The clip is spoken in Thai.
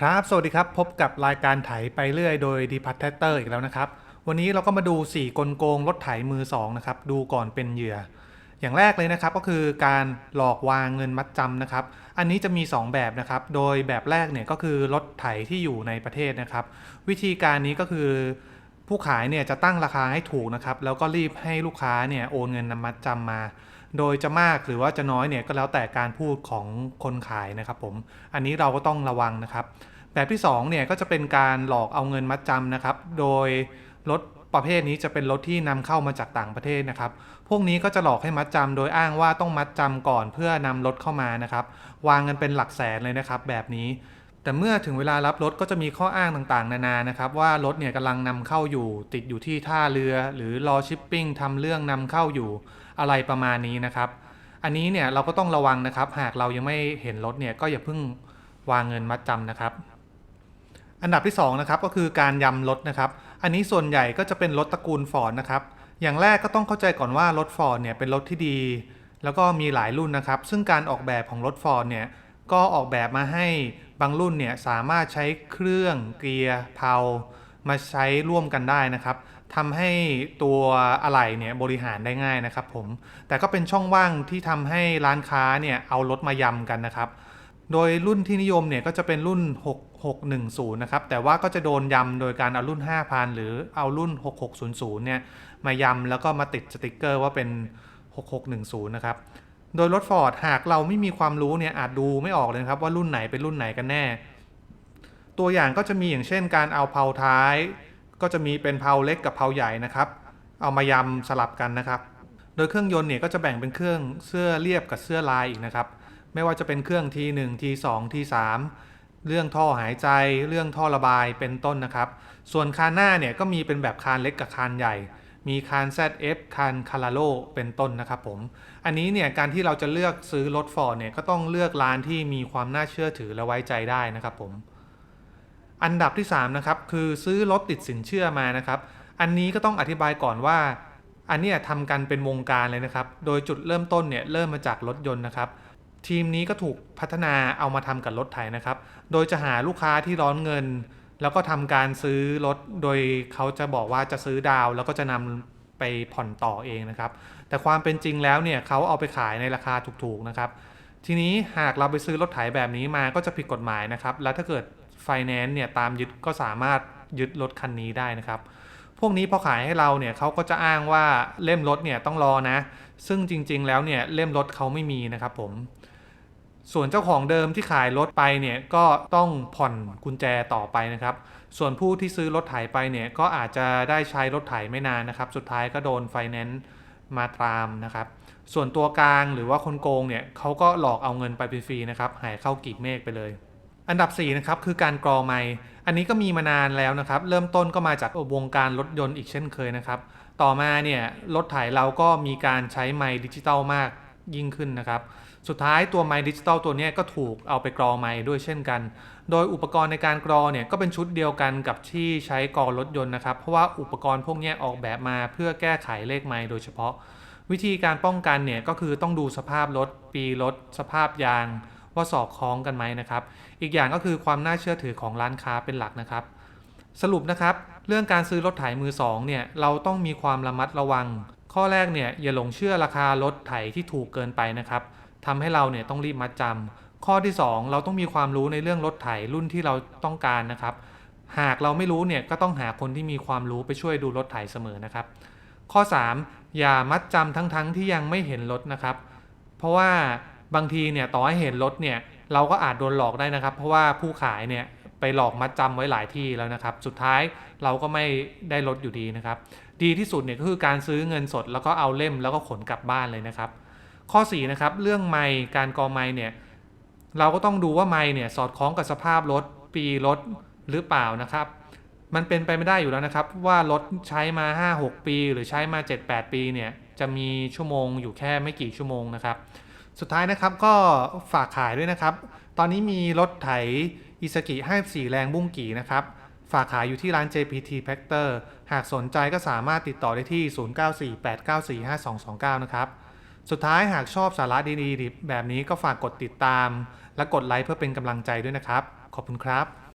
ครับ สวัสดีครับ พบกับรายการไถไปเรื่อยโดยดีพัทเตอร์อีกแล้วนะครับ วันนี้เราก็มาดู 4 กลโกงรถไถมือ 2 นะครับ ดูก่อนเป็นเหยื่อ อย่างแรกเลยนะครับก็คือการหลอกวางเงินมัดจำนะครับ อันนี้จะมี 2 แบบนะครับ โดยแบบแรกเนี่ยก็คือรถไถที่อยู่ในประเทศนะครับ วิธีการนี้ก็คือ ผู้ขายเนี่ยจะตั้งราคาให้ถูกนะครับ แล้วก็รีบให้ลูกค้าเนี่ยโอนเงินนำมัดจำมา โดยจะมากหรือว่าจะน้อยเนี่ยก็แล้วแต่การพูดของคนขายนะครับผม อันนี้เราก็ต้องระวังนะครับ แบบที่2เนี่ยก็จะเป็นการหลอกเอาเงินมัดจำนะครับ โดยรถประเภทนี้จะเป็นรถที่นำเข้ามาจากต่างประเทศนะครับ พวกนี้ก็จะหลอกให้มัดจำโดยอ้างว่าต้องมัดจำก่อนเพื่อนำรถเข้ามานะครับ วางเงินเป็นหลักแสนเลยนะครับ แบบนี้ แต่เมื่อถึงเวลารับรถก็จะมีข้ออ้างต่างๆ นานานะครับ ว่ารถเนี่ยกำลังนำเข้าอยู่ ติดอยู่ที่ท่าเรือ หรือรอชิปปิ้งทำเรื่องนำเข้าอยู่อะไรประมาณนี้นะครับ อันนี้เนี่ยเราก็ต้องระวังนะครับ หากเรายังไม่เห็นรถเนี่ยก็อย่าเพิ่งวางเงินมัดจำนะครับ อันดับที่2นะครับก็คือการยำรถนะครับ อันนี้ส่วนใหญ่ก็จะเป็นรถตระกูลฟอร์ดนะครับ อย่างแรกก็ต้องเข้าใจก่อนว่ารถฟอร์ดเนี่ยเป็นรถที่ดี แล้วก็มีหลายรุ่นนะครับ ซึ่งการออกแบบของรถฟอร์ดเนี่ย ก็ออกแบบมาให้บางรุ่นเนี่ยสามารถใช้เครื่องเกียร์เพามาใช้ร่วมกันได้นะครับทำให้ตัวอะไหล่เนี่ยบริหารได้ง่ายนะครับผม แต่ก็เป็นช่องว่างที่ทำให้ร้านค้าเนี่ยเอารถมายำกันนะครับ โดยรุ่นที่นิยมเนี่ยก็จะเป็นรุ่น 6610 นะครับ แต่ว่าก็จะโดนยำโดยการเอารุ่น 5,000 หรือเอารุ่น 6600 เนี่ยมายำแล้วก็มาติดสติกเกอร์ว่าเป็น 6610 นะครับ โดยรถฟอร์ดหากเราไม่มีความรู้เนี่ยอาจดูไม่ออกเลยครับว่ารุ่นไหนเป็นรุ่นไหนกันแน่ ตัวอย่างก็จะมีอย่างเช่น การเอาเพลาท้าย ก็จะมีเป็นเพลาเล็กกับเพลาใหญ่นะครับ เอามายำสลับกันนะครับ โดยเครื่องยนต์เนี่ยก็จะแบ่งเป็นเครื่องเสื้อเรียบกับเสื้อลายอีกนะครับ ไม่ว่าจะเป็นเครื่อง T1 T2 T3 เรื่องท่อหายใจ เรื่องท่อระบายเป็นต้นนะครับ ส่วนคานหน้าเนี่ยก็มีเป็นแบบคานเล็กกับคานใหญ่ มีคาน ZF คานคาราโลเป็นต้นนะครับผม อันนี้เนี่ยการที่เราจะเลือกซื้อรถฟอร์ดเนี่ยก็ต้องเลือกร้านที่มีความน่าเชื่อถือและไว้ใจได้นะครับผม อันดับที่3นะครับคือซื้อรถติดสินเชื่อมานะครับ อันนี้ก็ต้องอธิบายก่อนว่า อันนี้ทำกันเป็นวงการเลยนะครับ โดยจุดเริ่มต้นเนี่ยเริ่มมาจากรถยนต์นะครับทีมนี้ก็ถูกพัฒนาเอามาทำกับรถไถนะครับ โดยจะหาลูกค้าที่ร้อนเงิน แล้วก็ทำการซื้อรถโดยเขาจะบอกว่าจะซื้อดาว แล้วก็จะนำไปผ่อนต่อเองนะครับ แต่ความเป็นจริงแล้วเนี่ยเขาเอาไปขายในราคาถูกๆนะครับ ทีนี้หากเราไปซื้อรถไถแบบนี้มาก็จะผิดกฎหมายนะครับ แล้วถ้าเกิดไฟแนนซ์เนี่ยตามยึดก็สามารถยึดรถคันนี้ได้นะครับ พวกนี้พอขายให้เราเนี่ยเขาก็จะอ้างว่าเล่มรถเนี่ยต้องรอนะ ซึ่งจริงๆแล้วเนี่ยเล่มรถเขาไม่มีนะครับผม ส่วนเจ้าของเดิมที่ขายรถไปเนี่ยก็ต้องผ่อนกุญแจต่อไปนะครับ ส่วนผู้ที่ซื้อรถไถไปเนี่ยก็อาจจะได้ใช้รถไถไม่นานนะครับ สุดท้ายก็โดนไฟแนนซ์มาตามนะครับ ส่วนตัวกลางหรือว่าคนโกงเนี่ยเขาก็หลอกเอาเงินไปฟรีนะครับ หายเข้ากีบเมฆไปเลย อันดับ4นะครับคือการกรอไมค์อันนี้ก็มีมานานแล้วนะครับ เริ่มต้นก็มาจากวงการรถยนต์อีกเช่นเคยนะครับ ต่อมาเนี่ยรถไถเราก็มีการใช้ไมค์ดิจิตอลมาก ยิ่งขึ้นนะครับ สุดท้ายตัวไมดิจิตอลตัวนี้ก็ถูกเอาไปกรอไมค์ด้วยเช่นกัน โดยอุปกรณ์ในการกรอเนี่ยก็เป็นชุดเดียวกันกับที่ใช้กรอรถยนต์นะครับ เพราะว่าอุปกรณ์พวกนี้ออกแบบมาเพื่อแก้ไขเลขไมค์โดยเฉพาะ วิธีการป้องกันเนี่ยก็คือต้องดูสภาพรถ ปีรถ สภาพยาง ว่าสอดคล้องกันไหมนะครับ อีกอย่างก็คือความน่าเชื่อถือของร้านค้าเป็นหลักนะครับ สรุปนะครับ เรื่องการซื้อรถไถมือสองเนี่ยเราต้องมีความระมัดระวัง ข้อแรกเนี่ยอย่าหลงเชื่อราคารถไถที่ถูกเกินไปนะครับทำให้เราเนี่ยต้องรีบมัดจำข้อที่ 2 เราต้องมีความรู้ในเรื่องรถไถรุ่นที่เราต้องการนะครับ หากเราไม่รู้เนี่ยก็ต้องหาคนที่มีความรู้ไปช่วยดูรถไถเสมอนะครับ ข้อ 3 อย่ามัดจำทั้งๆทที่ยังไม่เห็นรถนะครับ เพราะว่าบางทีเนี่ยต่อให้เห็นรถเนี่ยเราก็อาจโดนหลอกได้นะครับ เพราะว่าผู้ขายเนี่ย ไปหลอกมัดจำไว้หลายที่แล้วนะครับ สุดท้ายเราก็ไม่ได้รถอยู่ดีนะครับ ดีที่สุดเนี่ยก็คือการซื้อเงินสดแล้วก็เอาเล่มแล้วก็ขนกลับบ้านเลยนะครับ ข้อ4นะครับเรื่องไมค์การกอไมค์เนี่ยเราก็ต้องดูว่าไมค์เนี่ยสอดคล้องกับสภาพรถปีรถหรือเปล่านะครับ มันเป็นไปไม่ได้อยู่แล้วนะครับ ว่ารถใช้มา 5-6 ปี หรือใช้มา 7-8 ปีเนี่ยจะมีชั่วโมงอยู่แค่ไม่กี่ชั่วโมงนะครับ สุดท้ายนะครับก็ฝากขายด้วยนะครับ ตอนนี้มีรถไถ อิสกิ54 แรงบุ้งกี่นะครับ ฝากขายอยู่ที่ร้าน JPT Factor หากสนใจก็สามารถติดต่อได้ที่ 0948945229 นะครับ สุดท้ายหากชอบสาระดีๆแบบนี้ก็ฝากกดติดตาม และกดไลค์เพื่อเป็นกำลังใจด้วยนะครับ ขอบคุณครับ